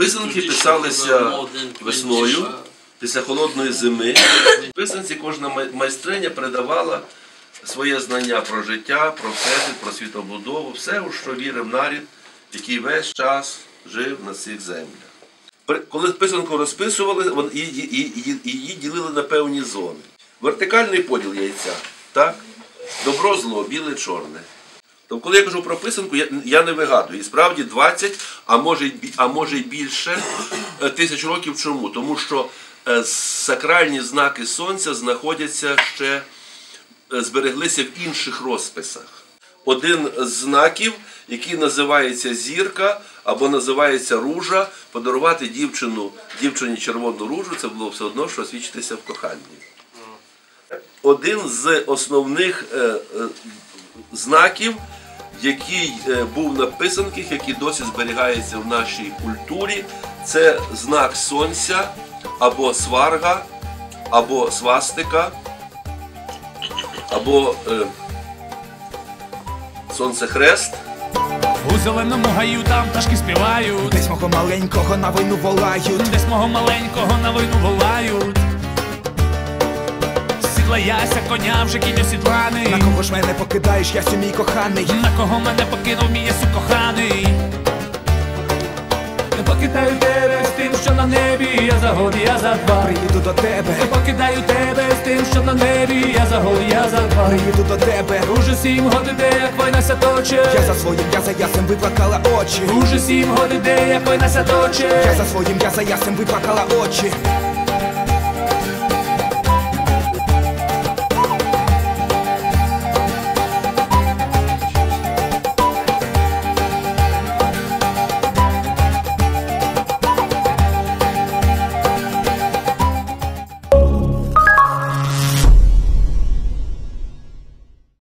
Писанки писалися весною, після холодної зими. Писанці кожна майстриня передавала своє знання про життя, про всесвіт, про світобудову, все, у що вірив нарід, який весь час жив на цих землях. Коли писанку розписували, її, ділили на певні зони. Вертикальний поділ яйця, так? Добро, зло, біле, чорне. Тобто, коли я кажу про писанку, я, я не вигадую. І справді 20, а може, а може й більше е, тисяч років. Чому? Тому що е, сакральні знаки сонця знаходяться ще, е, збереглися в інших розписах. Один з знаків, який називається зірка або називається ружа, подарувати дівчину, дівчині червону ружу, це було все одно, що освічитися в коханні. Один з основних знаків, який е, був на писанках, який досі зберігається в нашій культурі, це знак сонця або сварга, або свастика, або е, сонцехрест. У зеленому гаю там пташки співають, Десь мого маленького на війну волають. десь мого маленького на війну волають. Сідла яся коня вже кінь осідланий. На кого ж мене покидаєш, я мій коханий. На кого мене покинув мій Єсу коханий. Не покидаю тебе з тим, що на небі, я за год, я за два. Приїду до тебе, Не покидаю тебе з тим, що на небі, я за год, я за два. приїду до тебе. Уже сім год іде, як війна ся точе. Я за своїм, я за ясем виплакала очі. Уже сім год іде, як війна ся точе. Я за своїм, я за ясем виплакала очі.